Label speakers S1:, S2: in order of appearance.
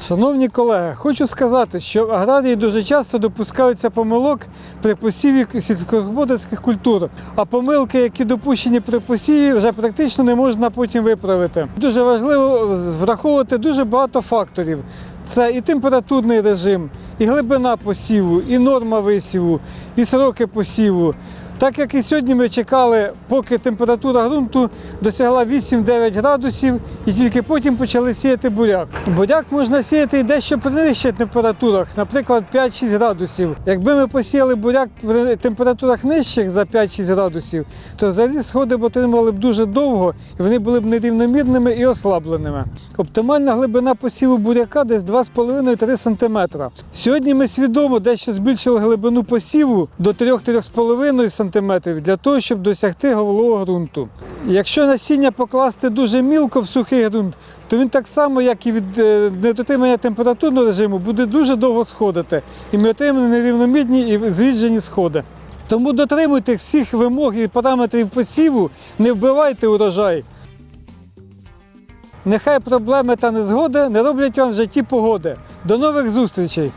S1: Шановні колеги, хочу сказати, що в аграрії дуже часто допускаються помилок при посіві сільськогосподарських культур, а помилки, які допущені при посіві, вже практично не можна потім виправити. Дуже важливо враховувати дуже багато факторів. Це і температурний режим, і глибина посіву, і норма висіву, і сроки посіву. Так як і сьогодні ми чекали, поки температура ґрунту досягла 8-9 градусів, і тільки потім почали сіяти буряк. Буряк можна сіяти і дещо при нижчих температурах, наприклад, 5-6 градусів. Якби ми посіяли буряк при температурах нижчих за 5-6 градусів, то взагалі сходи б отримали б дуже довго і вони були б нерівномірними і ослабленими. Оптимальна глибина посіву буряка десь 2,5-3 см. Сьогодні ми свідомо дещо збільшили глибину посіву до 3-3,5 см для того, щоб досягти головного ґрунту. Якщо насіння покласти дуже мілко в сухий ґрунт, то він так само, як і від е, недотримання температурного режиму, буде дуже довго сходити. І ми отримаємо нерівномірні і зріджені сходи. Тому дотримуйтесь всіх вимог і параметрів посіву, не вбивайте урожай. Нехай проблеми та незгоди не роблять вам в житті погоди. До нових зустрічей!